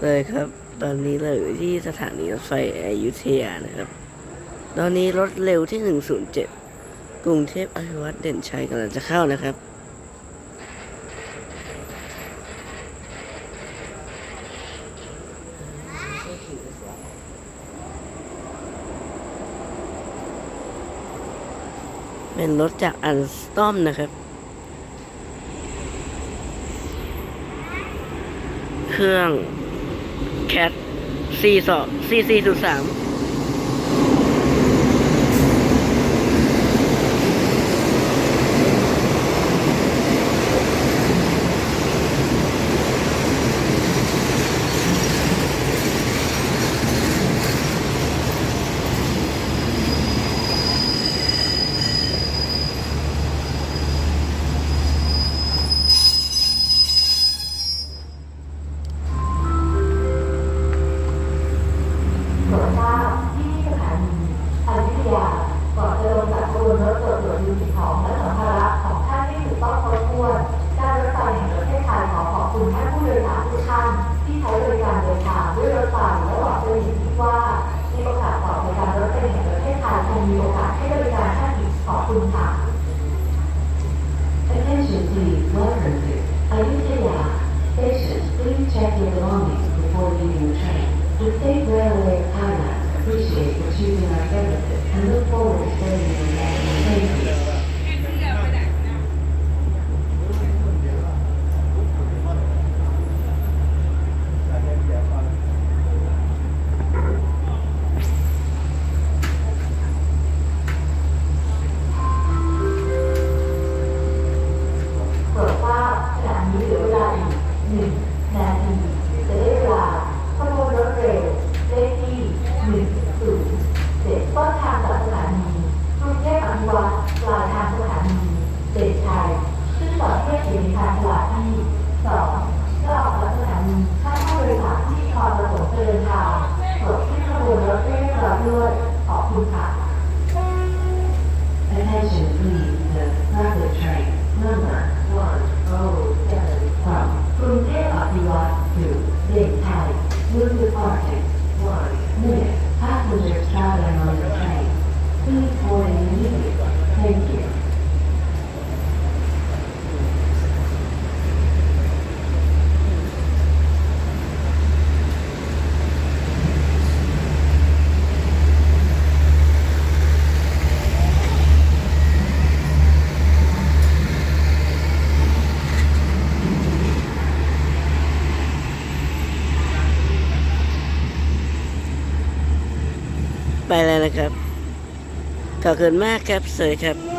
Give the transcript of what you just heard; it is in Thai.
เลยครับ ตอนนี้เราอยู่ที่สถานีรถไฟอยุธยานะครับ ตอนนี้รถเร็วที่ 107 กรุงเทพอภิวัตเด่นชัยกำลังจะเข้านะครับ เป็นรถจากอันสตอมนะครับ เครื่องแคท4 4 4 3 การแห่งประเทศไทยขอขอบคุณท่านผู้โดยสารทุกท่านที่ใช้บริการเดินทางด้วยรถไฟและหวังจะมีคิดว่าในโอกาสต่อไปการรถไฟแห่งประเทศไทยคงมีโอกาสให้บริการท่านอีกขอบคุณค่ะ Attention please, welcome to Ayutthaya. Patients, please check your belongings before leaving the train. The State Railway Thailand appreciates you choosing our service. นทางตลาดที่สองก็ออกลักษณะนีท่านผู้โดยสารที่ความประสบเดินทางโปรดขึ้นขบวนรถเรียบร้อยด้วยขอบคุณค่ะ Attention please, the rapid train number one oh seven from กรุงเทพอภิวัตร to เด่นชัย will depart in one minute. Passengers traveling on the train, please board immediately. Thank you. ไปแล้วนะครับ ขอบคุณมากครับ สวัสดีครับ